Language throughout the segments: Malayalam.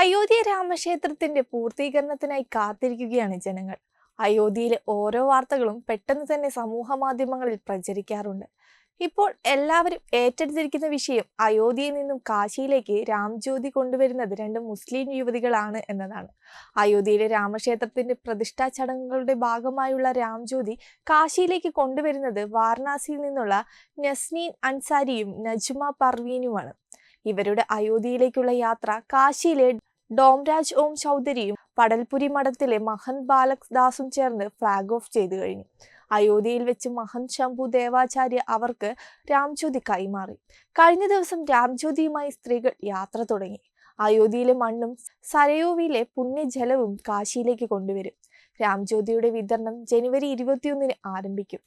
അയോധ്യ രാമക്ഷേത്രത്തിന്റെ പൂർത്തീകരണത്തിനായി കാത്തിരിക്കുകയാണ് ജനങ്ങൾ. അയോധ്യയിലെ ഓരോ വാർത്തകളും പെട്ടെന്ന് തന്നെ സമൂഹ മാധ്യമങ്ങളിൽ പ്രചരിക്കാറുണ്ട്. ഇപ്പോൾ എല്ലാവരും ഏറ്റെടുത്തിരിക്കുന്ന വിഷയം അയോധ്യയിൽ നിന്നും കാശിയിലേക്ക് രാംജ്യോതി കൊണ്ടുവരുന്നത് രണ്ട് മുസ്ലിം യുവതികളാണ് എന്നതാണ്. അയോധ്യയിലെ രാമക്ഷേത്രത്തിന്റെ പ്രതിഷ്ഠാ ചടങ്ങുകളുടെ ഭാഗമായുള്ള രാംജ്യോതി കാശിയിലേക്ക് കൊണ്ടുവരുന്നത് വാരണാസിയിൽ നിന്നുള്ള നസ്നീൻ അൻസാരിയും നജ്മ പർവീനുമാണ്. ഇവരുടെ അയോധ്യയിലേക്കുള്ള യാത്ര കാശിയിലെ ഡോംരാജ് ഓം ചൗധരിയും പടൽപുരി മഠത്തിലെ മഹന്ത് ബാലക് ദാസും ചേർന്ന് ഫ്ലാഗ് ഓഫ് ചെയ്തു കഴിഞ്ഞു. അയോധ്യയിൽ വെച്ച് മഹന്ത് ശംഭു ദേവാചാര്യ അവർക്ക് രാംജ്യോതി കൈമാറി. കഴിഞ്ഞ ദിവസം രാംജ്യോതിയുമായി സ്ത്രീകൾ യാത്ര തുടങ്ങി. അയോധ്യയിലെ മണ്ണും സരയൂവിലെ പുണ്യജലവും കാശിയിലേക്ക് കൊണ്ടുവരും. രാംജ്യോതിയുടെ വിതരണം ജനുവരി ഇരുപത്തിയൊന്നിന് ആരംഭിക്കും.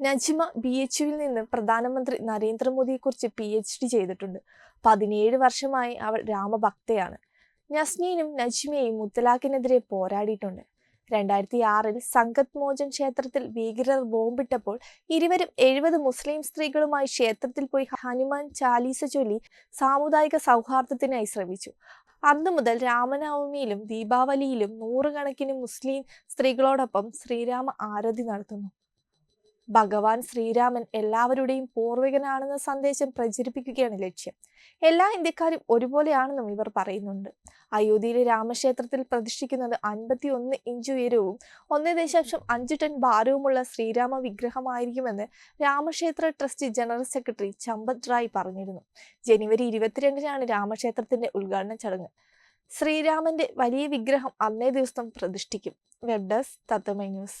നജ്മ ബി എച്ച് യുവിൽ നിന്ന് പ്രധാനമന്ത്രി നരേന്ദ്രമോദിയെക്കുറിച്ച് പി എച്ച് ഡി ചെയ്തിട്ടുണ്ട്. പതിനേഴ് വർഷമായി അവൾ രാമഭക്തയാണ്. നസ്നീനും നജ്മയും മുത്തലാഖിനെതിരെ പോരാടിയിട്ടുണ്ട്. രണ്ടായിരത്തി ആറിൽ സംഗത് മോചൻ ക്ഷേത്രത്തിൽ ഭീകരർ ബോംബിട്ടപ്പോൾ ഇരുവരും എഴുപത് മുസ്ലിം സ്ത്രീകളുമായി ക്ഷേത്രത്തിൽ പോയി ഹനുമാൻ ചാലീസ ചൊല്ലി സാമുദായിക സൗഹാർദ്ദത്തിനായി ശ്രമിച്ചു. അന്നു മുതൽ രാമനവമിയിലും ദീപാവലിയിലും നൂറുകണക്കിന് മുസ്ലിം സ്ത്രീകളോടൊപ്പം ശ്രീരാമ ആരതി നടത്തുന്നു. ഭഗവാൻ ശ്രീരാമൻ എല്ലാവരുടെയും പൂർവികനാണെന്ന സന്ദേശം പ്രചരിപ്പിക്കുകയാണ് ലക്ഷ്യം. എല്ലാ ഇന്ത്യക്കാരും ഒരുപോലെയാണെന്നും ഇവർ പറയുന്നുണ്ട്. അയോധ്യയിലെ രാമക്ഷേത്രത്തിൽ പ്രതിഷ്ഠിക്കുന്നത് അൻപത്തി ഒന്ന് ഇഞ്ച് ഉയരവും ഒന്ന് ദശാംശം അഞ്ച് ടൺ ഭാരവുമുള്ള ശ്രീരാമ വിഗ്രഹമായിരിക്കുമെന്ന് രാമക്ഷേത്ര trust general secretary Champat Rai പറഞ്ഞിരുന്നു. ജനുവരി ഇരുപത്തിരണ്ടിനാണ് രാമക്ഷേത്രത്തിന്റെ ഉദ്ഘാടന ചടങ്ങ്. ശ്രീരാമന്റെ വലിയ വിഗ്രഹം അന്നേ ദിവസം പ്രതിഷ്ഠിക്കും. വെബ് ഡെസ്ക് തത്തമൈ ന്യൂസ്.